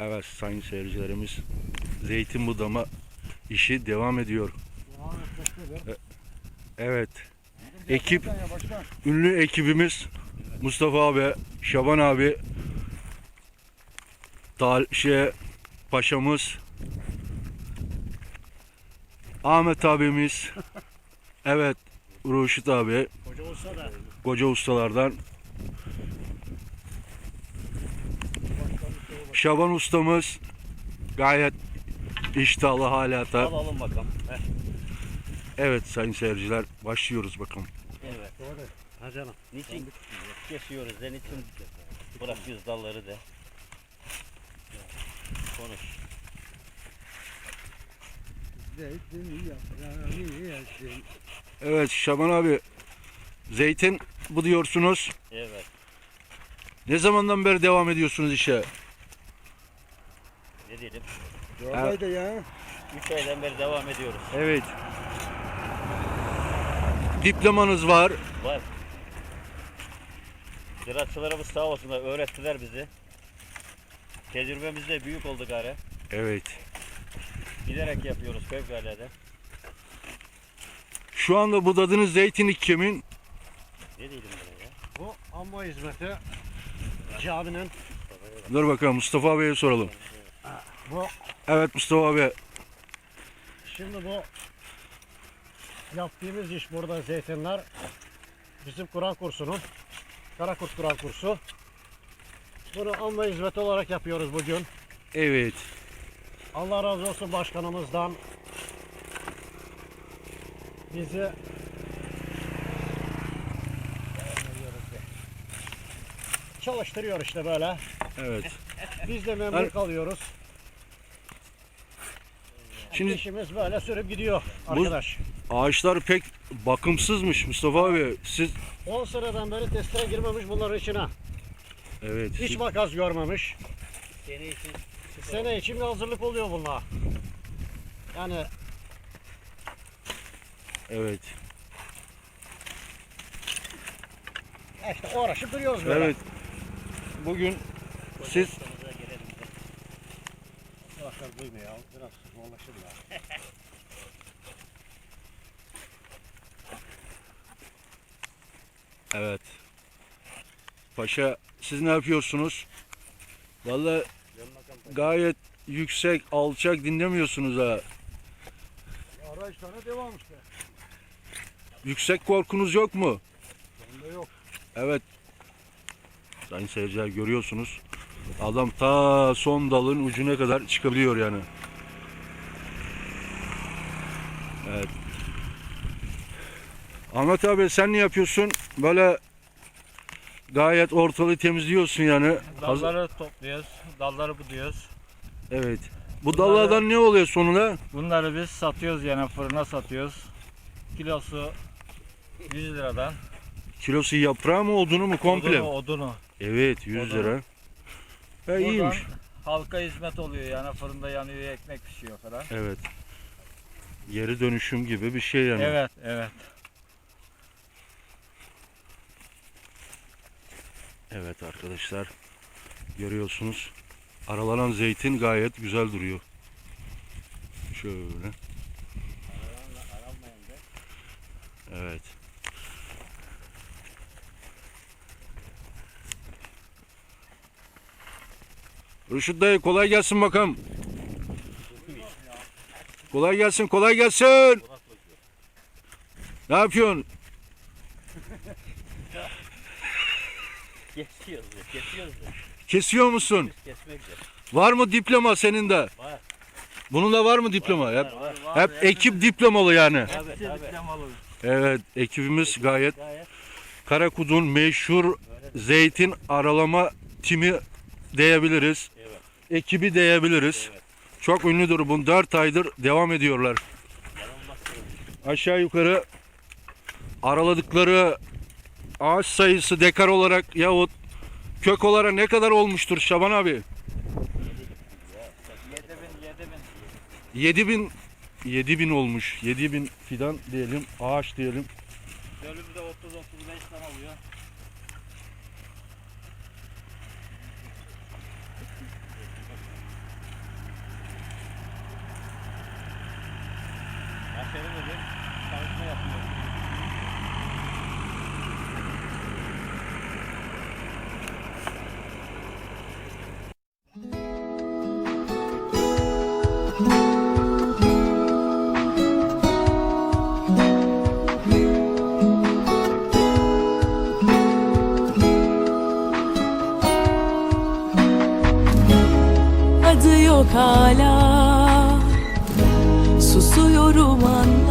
Evet sayın seyircilerimiz zeytin budama işi devam ediyor. Etmektedir. Evet ekip ünlü ekibimiz Mustafa abi, Şaban abi, Dal şey paşamız, Ahmet abimiz, evet Ruşit abi, Koca da. koca ustalardan Şaban ustamız gayet iştahlı hala da. Alalım bakalım. Heh, Evet sayın seyirciler başlıyoruz bakalım. evet. Doğru. Ha canım. Niçin kesiyoruz de niçin bırakıyoruz dalları de. Konuş. Evet Şaban abi zeytin bu diyorsunuz. Evet. Ne zamandan beri devam ediyorsunuz işe? Ne diyelim? Yoldaydı ya. 3 aydan beri devam ediyoruz. Evet. Diplomanız var. Var. Ziraatçılarımız sağ olsunlar öğrettiler bizi. Tecrübemiz de büyük oldu gari. Evet. Bilerek yapıyoruz fevkalade. Şu anda budadığınız zeytinlik kimin? Ne diyelim buna ya? Bu amba hizmeti caminin Dur bakalım Mustafa abiye soralım. Bu Evet Mustafa abi. şimdi bu yaptığımız iş burada zeytinler bizim Kur'an kursunun Karakurt Kur'an kursu. Bunu amba hizmeti olarak yapıyoruz bugün. Evet. Allah razı olsun başkanımızdan. Bizi çalıştırıyor işte böyle. Evet. Biz de memnun kalıyoruz. Şimdi İşimiz böyle sürüp gidiyor arkadaş. ağaçlar pek bakımsızmış Mustafa abi. Siz 10 seneden beri testere girmemiş bunların içine. Evet. Hiç siz- makas görmemiş. Seni için Sene için bir hazırlık oluyor bunlar. Yani Evet. işte uğraşıp duruyoruz böyle. Evet. Bugün siz. Duymuyor ya. Biraz zorlaşır ya. Evet. Paşa siz ne yapıyorsunuz? Vallahi gayet yüksek, alçak dinlemiyorsunuz ha. Araçlara devam işte. Yüksek korkunuz yok mu? Bende yok. Evet. Sayın seyirciler görüyorsunuz. Adam ta son dalın ucuna kadar çıkabiliyor yani. Evet. Ahmet abi sen ne yapıyorsun? Böyle gayet ortalığı temizliyorsun yani. Dalları topluyoruz, dalları buduyoruz. Evet. Bu dallardan ne oluyor sonunda? Bunları biz satıyoruz yani fırına satıyoruz. Kilosu 100 liradan. Kilosu yaprağı mı odunu mu komple? Odunu, odunu. Evet 100 Odunu. lira. E, Buradan iyiymiş. halka hizmet oluyor yani fırında yanıyor, ekmek pişiyor falan. Evet. Geri dönüşüm gibi bir şey yani. Evet, evet. Evet arkadaşlar görüyorsunuz aralanan zeytin gayet güzel duruyor. Şöyle. Evet. Rüşit dayı kolay gelsin bakalım. Kolay gelsin kolay gelsin. Ne yapıyorsun? Kesiyoruz kesiyoruz. Kesiyor musun? Kesmek. Var mı diploma senin de? Var. Bununla var mı diploma? Hep, Var, var. hep ekip diplomalı yani. Hepsi tabii. diplemalı. Evet ekibimiz gayet Gayet Karakud'un meşhur zeytin aralama timi diyebiliriz. Ekibi diyebiliriz. Evet. Çok ünlüdür. Bu 4 aydır devam ediyorlar. Aşağı yukarı araladıkları ağaç sayısı dekar olarak yahut kök olarak ne kadar olmuştur Şaban abi? 7000, 7000. 7000 7000 olmuş. 7000 fidan diyelim, ağaç diyelim. Bölümde 30-35 tane oluyor. Senin de bir adı yok hala Susuyorum anla